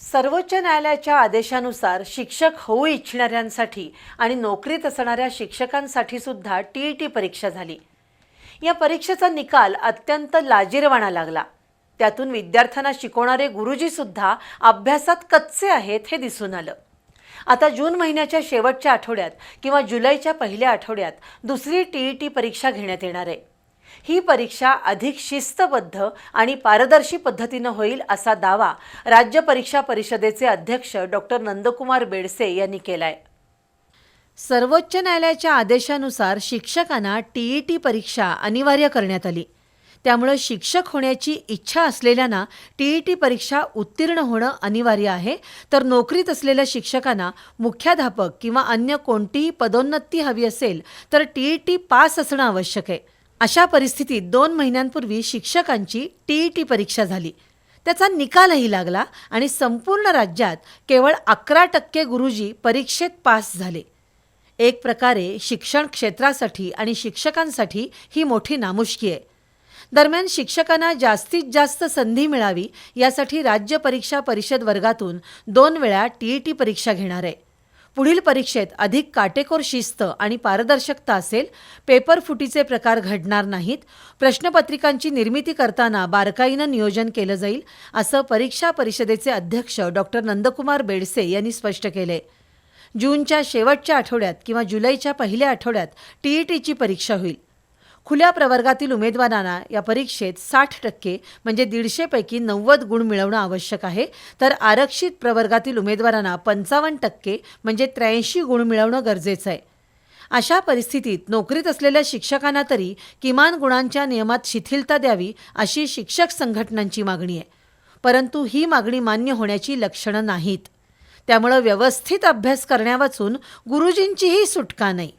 सर्वोच्च न्यायालयाच्या आदेशानुसार शिक्षक होऊ इच्छिणाऱ्यांसाठी आणि नोकरीत असणाऱ्या शिक्षकांसाठी सुद्धा टी ई टी परीक्षा झाली. या परीक्षेचा निकाल अत्यंत लाजीरवाणा लागला. त्यातून विद्यार्थ्यांना शिकवणारे गुरुजीसुद्धा अभ्यासात कच्चे आहेत हे दिसून आलं. आता जून महिन्याच्या शेवटच्या आठवड्यात किंवा जुलैच्या पहिल्या आठवड्यात दुसरी टी ई टी परीक्षा घेण्यात येणार आहे. ही परीक्षा अधिक शिस्तबद्ध आणि पारदर्शी पद्धतीनं होईल असा दावा राज्य परीक्षा परिषदेचे अध्यक्ष डॉक्टर नंदकुमार बेडसे यांनी केलाय. सर्वोच्च न्यायालयाच्या आदेशानुसार शिक्षकांना टी ई टी परीक्षा अनिवार्य करण्यात आली. त्यामुळं शिक्षक होण्याची इच्छा असलेल्यांना टी ई टी परीक्षा उत्तीर्ण होणं अनिवार्य आहे. तर नोकरीत असलेल्या शिक्षकांना मुख्याध्यापक किंवा अन्य कोणतीही पदोन्नती हवी असेल तर टी ई टी पास असणं आवश्यक आहे. अशा परिस्थितीत दोन महिन्यांपूर्वी शिक्षकांची टी ई टी परीक्षा झाली. त्याचा निकालही लागला आणि संपूर्ण राज्यात केवळ अकरा टक्के गुरुजी परीक्षेत पास झाले. एक प्रकारे शिक्षण क्षेत्रासाठी आणि शिक्षकांसाठी ही मोठी नामुष्की आहे. दरम्यान शिक्षकांना जास्तीत जास्त संधी मिळावी यासाठी राज्य परीक्षा परिषद वर्गातून दोन वेळा टी ई टी परीक्षा घेणार आहे. पुढील परीक्षेत अधिक काटेकोर शिस्त आणि पारदर्शकता असेल पेपर फुटीचे प्रकार घडणार नाहीत प्रश्नपत्रिकांची निर्मिती करताना बारकाईनं नियोजन केलं जाईल असं परीक्षा परिषदेचे अध्यक्ष डॉक्टर नंदकुमार बेडसे यांनी स्पष्ट केले. जूनच्या शेवटच्या आठवड्यात किंवा जुलैच्या पहिल्या आठवड्यात टी ई टीची परीक्षा होईल. खुल्या प्रवर्गातील उमेदवारांना या परीक्षेत साठ टक्के म्हणजे दीडशेपैकी नव्वद गुण मिळवणं आवश्यक आहे. तर आरक्षित प्रवर्गातील उमेदवारांना पंचावन्न टक्के म्हणजे त्र्याऐंशी गुण मिळवणं गरजेचं आहे. अशा परिस्थितीत नोकरीत असलेल्या शिक्षकांना तरी किमान गुणांच्या नियमात शिथिलता द्यावी अशी शिक्षक संघटनांची मागणी आहे. परंतु ही मागणी मान्य होण्याची लक्षणं नाहीत. त्यामुळं व्यवस्थित अभ्यास करण्यावाचून गुरुजींचीही सुटका नाही.